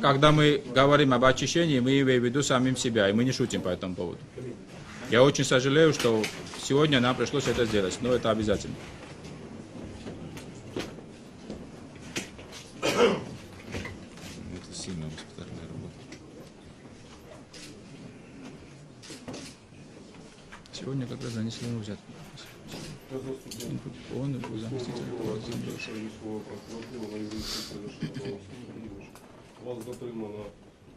когда мы говорим об очищении, мы имеем в виду самим себя, и мы не шутим по этому поводу. Я очень сожалею, что сегодня нам пришлось это сделать, но это обязательно. Это работа. Сегодня как раз занесли ему взятку. Он и заместитель Вас затримано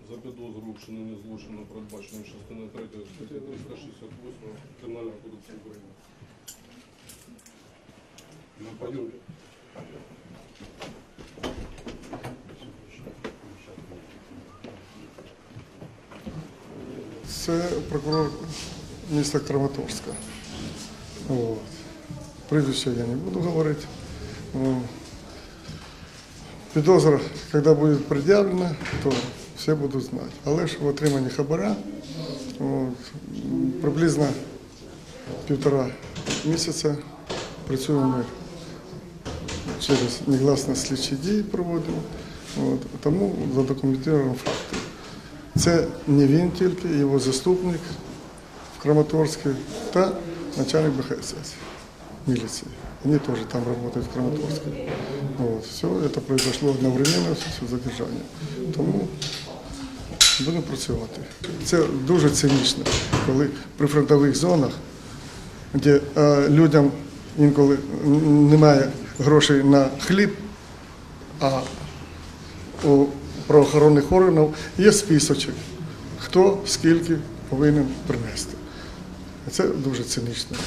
за підозру у вчиненні злочину, передбаченим частиною 3 статті 368 Кримінального кодексу України. На подюбі. Це прокурор міста Краматорська. От. Прізвище я не буду говорити. Підозра, коли буде пред'явлена, то всі будуть знати. Але ж в отриманні хабара приблизно півтора місяця працюємо ми через негласні слідчі дії проводимо. От, тому задокументуємо факти. Це не він тільки, його заступник в Краматорську та начальник БХСС милиции. Они тоже там работают в Краматорске. Все это произошло одновременно все задержання. Тому будемо працювати. Це дуже цинічно, коли при фронтових зонах, де е, людям інколи немає грошей на хліб, а у правоохоронних органів є списочок, хто скільки повинен принести. Це дуже цинічно.